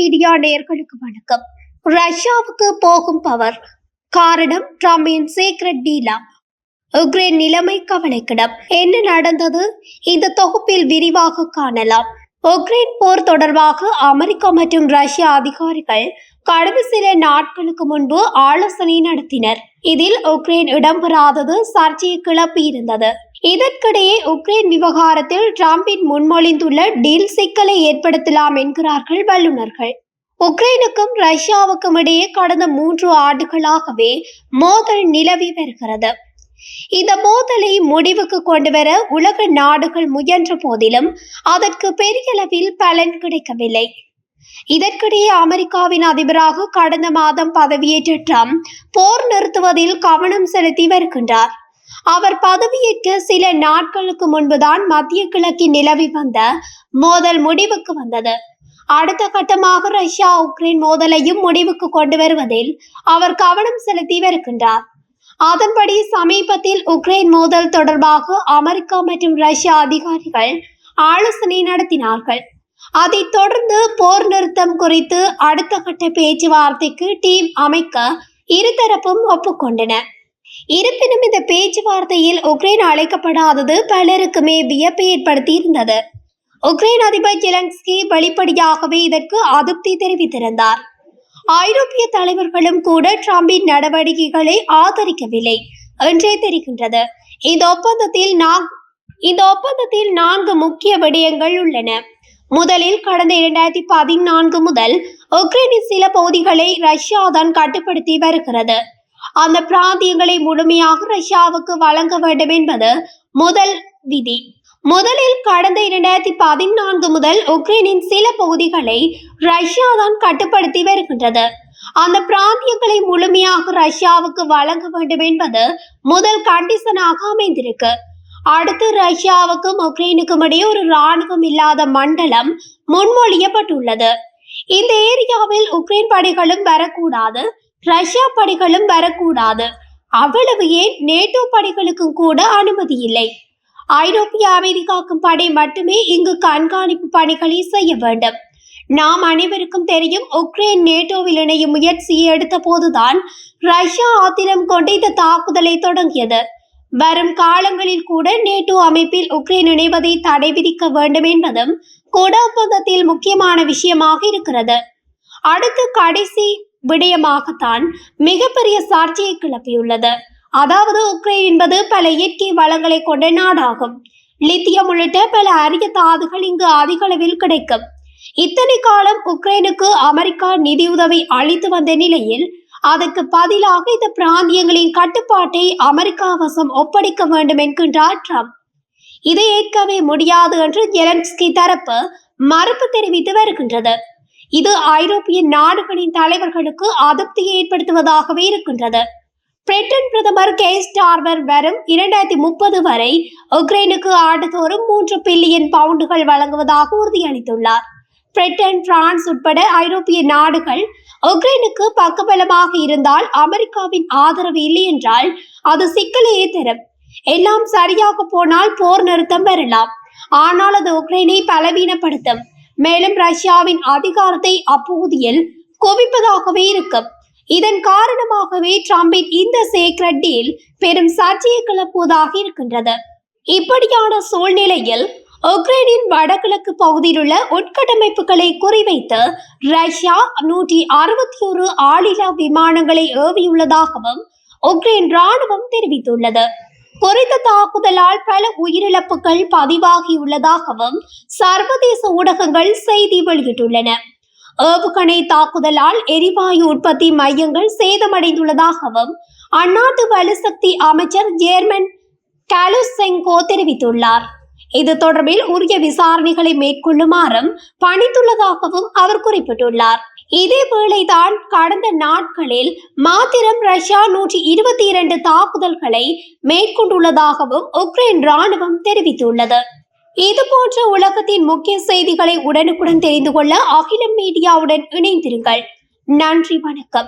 Media நேர்களுக்கு வணக்கம். ரஷ்யாவுக்கு போகும் பவர். காரணம் ட்ரம்பின் சீக்ரெட் டீலா உக்ரைன் நிலைமை கவலைக்கிடம். என்ன நடந்தது? இந்த தொகுப்பில் விரிவாக காணலாம். உக்ரைன் போர் தொடர்பாக அமெரிக்கா மற்றும் ரஷ்ய அதிகாரிகள் கடந்த சில நாட்களுக்கு முன்பு ஆலோசனை நடத்தினர். இதில் உக்ரைன் இடம்பெறாதது சர்ச்சையை கிளப்பியிருந்தது. இதற்கிடையே உக்ரைன் விவகாரத்தில் டிரம்பின் முன்மொழிந்துள்ள டீல் சிக்கலை ஏற்படுத்தலாம் என்கிறார்கள் வல்லுநர்கள். உக்ரைனுக்கும் ரஷ்யாவுக்கும் இடையே கடந்த மூன்று ஆண்டுகளாகவே மோதல் நிலவி வருகிறது. இந்த மோதலை முடிவுக்கு கொண்டுவர உலக நாடுகள் முயன்ற போதிலும் அதற்கு பெரியளவில் பலன் கிடைக்கவில்லை. இதற்கிடையே அமெரிக்காவின் அதிபராக கடந்த மாதம் பதவியேற்ற ட்ரம்ப் போர் நிறுத்துவதில் கவனம் செலுத்தி வருகின்றார். அவர் பதவியேற்ற சில நாட்களுக்கு முன்புதான் மத்திய கிழக்கில் நிலவி வந்த மோதல் முடிவுக்கு வந்தது. அடுத்த கட்டமாக ரஷ்யா உக்ரைன் மோதலையும் முடிவுக்கு கொண்டு வருவதில் அவர் கவனம் செலுத்தி வருகின்றார். அதன்படி சமீபத்தில் உக்ரைன் மோதல் தொடர்பாக அமெரிக்கா மற்றும் ரஷ்யா அதிகாரிகள் ஆலோசனை நடத்தினார்கள். அதைத் தொடர்ந்து போர் நிறுத்தம் குறித்து அடுத்த கட்ட பேச்சுவார்த்தைக்கு டீம் அமைக்க இருதரப்பும் ஒப்புக்கொண்டன இருப்பினும் இந்த பேச்சுவார்த்தையில் உக்ரைன் அழைக்கப்படாதது பலருக்குமே வியப்பை ஏற்படுத்தி இருந்தது உக்ரைன் அதிபர் ஜெலன்ஸ்கி வெளிப்படையாகவே இதற்கு அதிருப்தி தெரிவித்திருந்தார். ஐரோப்பிய தலைவர்களும் கூட ட்ரம்பின் நடவடிக்கைகளை ஆதரிக்கவில்லை என்றே தெரிகின்றது. இந்த ஒப்பந்தத்தில் இந்த ஒப்பந்தத்தில் நான்கு முக்கிய விடயங்கள் உள்ளன. முதலில் கடந்த இரண்டாயிரத்தி பதினான்கு முதல் உக்ரைனின் சில பகுதிகளை ரஷ்யா தான் கட்டுப்படுத்தி வருகிறது. அந்த பிராந்தியங்களை முழுமையாக ரஷ்யாவுக்கு வழங்க வேண்டும் என்பது முதல் விதி. முதலில் கடந்த இரண்டாயிரத்தி பதினான்கு முதல் உக்ரைனின் சில பகுதிகளை ரஷ்யா தான் கட்டுப்படுத்தி வருகின்றது. அந்த பிராந்தியங்களை முழுமையாக ரஷ்யாவுக்கு வழங்க வேண்டும் என்பது முதல் கண்டிஷனாக அமைந்திருக்கு. அடுத்து ரஷ்யாவுக்கும் உக்ரைனுக்கும் இடையே ஒரு இராணுவம் இல்லாத மண்டலம் முன்மொழியப்பட்டுள்ளது. இந்த ஏரியாவில் உக்ரைன் படைகளும் வரக்கூடாது. ரஷ்யா படைகளும் வரக்கூடாது. அவ்வளவு ஏன் நேட்டோ படைகளுக்கும் கூட அனுமதி இல்லை. ஐரோப்பிய அமைதி காக்கும் படை மட்டுமே இங்கு கண்காணிப்பு பணிகளை செய்ய வேண்டும். நாம் அனைவருக்கும் தெரியும் உக்ரைன் நேட்டோவில் இணையும் முயற்சியை எடுத்த போதுதான் ரஷ்யா ஆத்திரம் கொண்டு இந்த தாக்குதலை தொடங்கியது. வரும் காலங்களில் கூட நேட்டோ அமைப்பில் உக்ரைன் இணைவதை தடை விதிக்க வேண்டும் என்பதும் கூட ஒப்பந்தத்தில் முக்கியமான விஷயமாக இருக்கிறது. அடுத்து கடைசி விடயமாகத்தான் மிகப்பெரிய சாட்சியை கிளப்பியுள்ளது. அதாவது உக்ரைன் என்பது பல இயற்கை வளங்களை கொண்ட நாடாகும். லித்தியம் உள்ளிட்ட பல அரிய தாதுகள் இங்கு அதிக அளவில் கிடைக்கும். இத்தனை காலம் உக்ரைனுக்கு அமெரிக்கா நிதியுதவி அளித்து வந்த நிலையில் அதற்கு பதிலாக இந்த பிராந்தியங்களின் கட்டுப்பாட்டை அமெரிக்கா வசம் ஒப்படைக்க வேண்டும் என்கின்றார் ட்ரம்ப். இதை ஏற்கவே முடியாது என்று ஜெலன்ஸ்கி தரப்பு மறுப்பு தெரிவித்து வருகின்றது. இது ஐரோப்பிய நாடுகளின் தலைவர்களுக்கு அதிருப்தியை ஏற்படுத்துவதாகவே இருக்கின்றது. பிரிட்டன் பிரதமர் கே. ஸ்டார்வர் வரும் இரண்டாயிரத்தி முப்பது வரை உக்ரைனுக்கு ஆண்டுதோறும் மூன்று பில்லியன் பவுண்டுகள் வழங்குவதாக உறுதியளித்துள்ளார். பிரிட்டன் பிரான்ஸ் உட்பட ஐரோப்பிய நாடுகள் உக்ரைனுக்கு பக்கபலமாக இருந்தால் அமெரிக்காவின் ஆதரவு இல்லை என்றால் அது சிக்கலையே தரும். எல்லாம் சரியாக போனால் போர் நிறுத்தம் வரலாம் ஆனால் அது உக்ரைனை பலவீனப்படுத்தும். மேலும் ரஷ்யாவின் அதிகாரத்தை அப்பகுதியில் குவிப்பதாகவே இருக்கும். இதன் காரணமாகவே ட்ரம்பின் இந்த சீக்ரெட் டீல் பெரும் சர்ச்சையை கிளப்புவதாக இருக்கின்றது. இப்படியான சூழ்நிலையில் உக்ரைனின் வடகிழக்கு பகுதியில் உள்ள உட்கட்டமைப்புகளை குறிவைத்து ரஷ்யா நூற்றி அறுபத்தி ஒரு ஆளில்லா விமானங்களை ஏவியுள்ளதாகவும் உக்ரைன் ராணுவம் தெரிவித்துள்ளது. குறித்த தாக்குதலால் பல உயிரிழப்புகள் பதிவாகியுள்ளதாகவும் சர்வதேச ஊடகங்கள் செய்தி வெளியிட்டுள்ளன. ஏவுகணை தாக்குதலால் எரிவாயு உற்பத்தி மையங்கள் சேதமடைந்துள்ளதாகவும் அந்நாட்டு வலுசக்தி அமைச்சர் ஜேர்மன் கலுசெங்கோ தெரிவித்துள்ளார். இது தொடர்பில் உரிய விசாரணைகளை மேற்கொள்ளுமாறும் பணித்துள்ளதாகவும் அவர் குறிப்பிட்டுள்ளார். இதேவேளைதான் கடந்த நாட்களில் மாத்திரம் ரஷ்யா நூற்றி இருபத்தி இரண்டு தாக்குதல்களை மேற்கொண்டுள்ளதாகவும் உக்ரைன் ராணுவம் தெரிவித்துள்ளது. இது போன்ற உலகத்தின் முக்கிய செய்திகளை உடனுக்குடன் தெரிந்து கொள்ள அகிலம் மீடியாவுடன் இணைந்திருங்கள். நன்றி வணக்கம்.